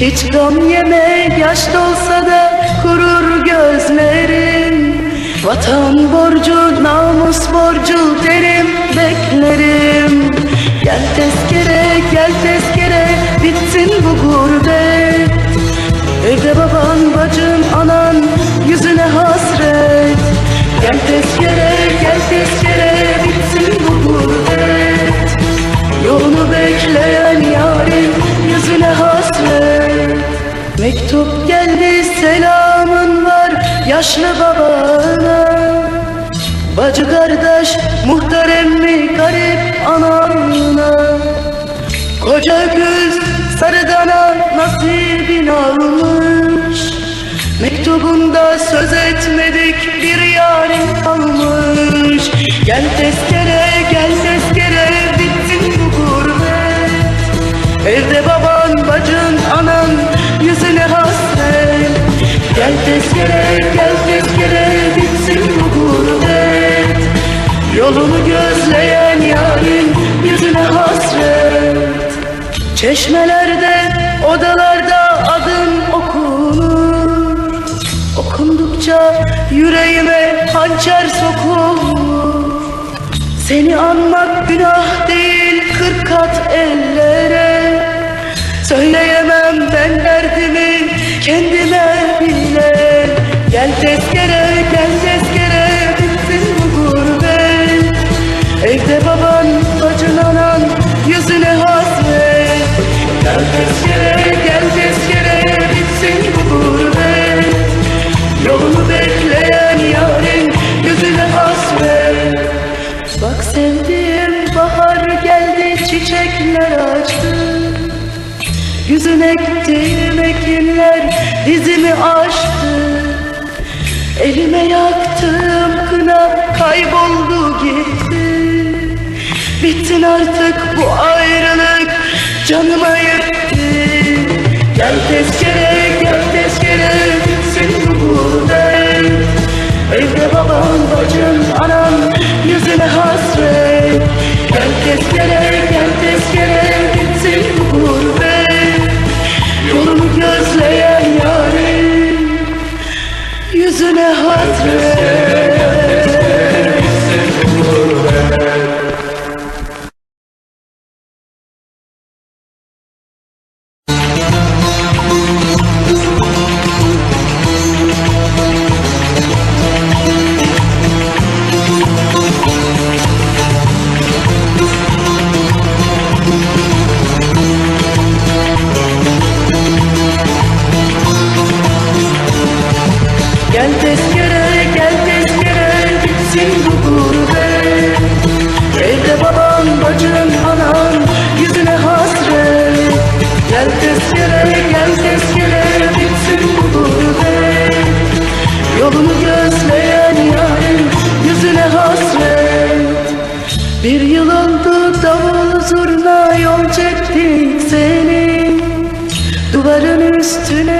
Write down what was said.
Hiç gam yeme yaş dolsa da kurur gözlerim. Vatan borcu selamın var yaşlı babana. Bacı kardeş muhtar emmi garip anamına. Koca göz sarıdana nasibin almış. Mektubunda söz etmedik bir yarim kalmış. Gel tezkere gel tezkere bitsin bu gurbet. Evde baban tezkere gel tezkere bitsin bu gurbet. Yolunu gözleyen yarın yüzüne hasret. Çeşmelerde, odalarda adım okunur. Okundukça yüreğime hançer sokulur. Seni anmak günah değil Evde baban, bacın yüzüne hasret. Gel tezkere, gel tezkere bitsin bu gurbet. Yolunu bekleyen yarın yüzüne hasret. Bak sevdiğim bahar geldi çiçekler açtı. Yüzün ektiğim ekinler dizimi aştı. Elime yaktığım kına kayboldu gitti Bittin artık bu ayrılık canıma yetti Gel tezkere gel tezkere bitsin bu gurbet Evde baban bacın anan yüzüne hasret. Gel tezkere gel tezkere bitsin bu gurbet Yolunu gözleyen yarın yüzüne hasret to.